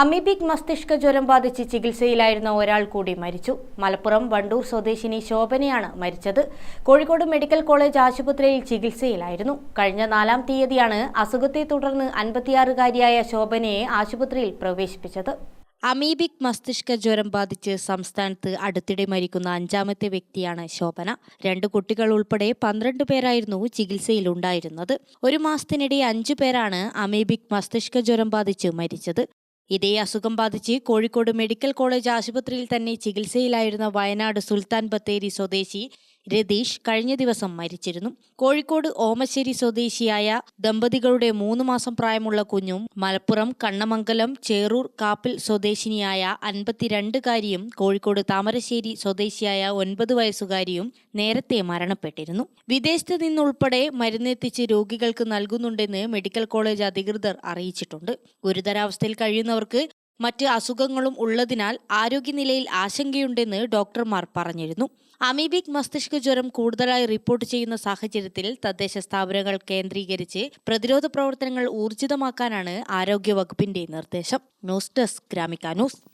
Amoebic മസ്തിഷ്ക ജ്വരം ബാധിച്ച് ചികിത്സയിലായിരുന്ന ഒരാൾ കൂടി മരിച്ചു. മലപ്പുറം വണ്ടൂർ സ്വദേശിനി ശോഭനയാണ് മരിച്ചത്. കോഴിക്കോട് മെഡിക്കൽ കോളേജ് ആശുപത്രിയിൽ ചികിത്സയിലായിരുന്നു. കഴിഞ്ഞ നാലാം തീയതിയാണ് അസുഖത്തെ തുടർന്ന് അൻപത്തിയാറുകാരിയായ ശോഭനയെ ആശുപത്രിയിൽ പ്രവേശിപ്പിച്ചത്. അമീബിക് മസ്തിഷ്ക ജ്വരം ബാധിച്ച് സംസ്ഥാനത്ത് അടുത്തിടെ മരിക്കുന്ന അഞ്ചാമത്തെ വ്യക്തിയാണ് ശോഭന. രണ്ട് കുട്ടികൾ ഉൾപ്പെടെ പന്ത്രണ്ട് പേരായിരുന്നു ചികിത്സയിലുണ്ടായിരുന്നത്. ഒരു മാസത്തിനിടെ അഞ്ചു പേരാണ് അമീബിക് മസ്തിഷ്ക ജ്വരം ബാധിച്ച് മരിച്ചത്. ഇതേ അസുഖം ബാധിച്ച് കോഴിക്കോട് മെഡിക്കൽ കോളേജ് ആശുപത്രിയിൽ തന്നെ ചികിത്സയിലായിരുന്ന വയനാട് സുൽത്താൻ ബത്തേരി സ്വദേശി രതീഷ് കഴിഞ്ഞ ദിവസം മരിച്ചിരുന്നു. കോഴിക്കോട് ഓമശ്ശേരി സ്വദേശിയായ ദമ്പതികളുടെ മൂന്ന് മാസം പ്രായമുള്ള കുഞ്ഞും മലപ്പുറം കണ്ണമംഗലം ചേറൂർ കാപ്പിൽ സ്വദേശിനിയായ അൻപത്തിരണ്ടുകാരിയും കോഴിക്കോട് താമരശ്ശേരി സ്വദേശിയായ ഒൻപത് വയസ്സുകാരിയും നേരത്തെ മരണപ്പെട്ടിരുന്നു. വിദേശത്ത് നിന്നുൾപ്പെടെ മരുന്നെത്തിച്ച് രോഗികൾക്ക് നൽകുന്നുണ്ടെന്ന് മെഡിക്കൽ കോളേജ് അധികൃതർ അറിയിച്ചിട്ടുണ്ട്. ഗുരുതരാവസ്ഥയിൽ കഴിയുന്നവർക്ക് മറ്റ് അസുഖങ്ങളും ഉള്ളതിനാൽ ആരോഗ്യനിലയിൽ ആശങ്കയുണ്ടെന്ന് ഡോക്ടർമാർ പറഞ്ഞിരുന്നു. അമീബിക് മസ്തിഷ്ക ജ്വരം കൂടുതലായി റിപ്പോർട്ട് ചെയ്യുന്ന സാഹചര്യത്തിൽ തദ്ദേശ സ്ഥാപനങ്ങൾ കേന്ദ്രീകരിച്ച് പ്രതിരോധ പ്രവർത്തനങ്ങൾ ഊർജിതമാക്കാനാണ് ആരോഗ്യവകുപ്പിന്റെ നിർദ്ദേശം. News desk Gramika news.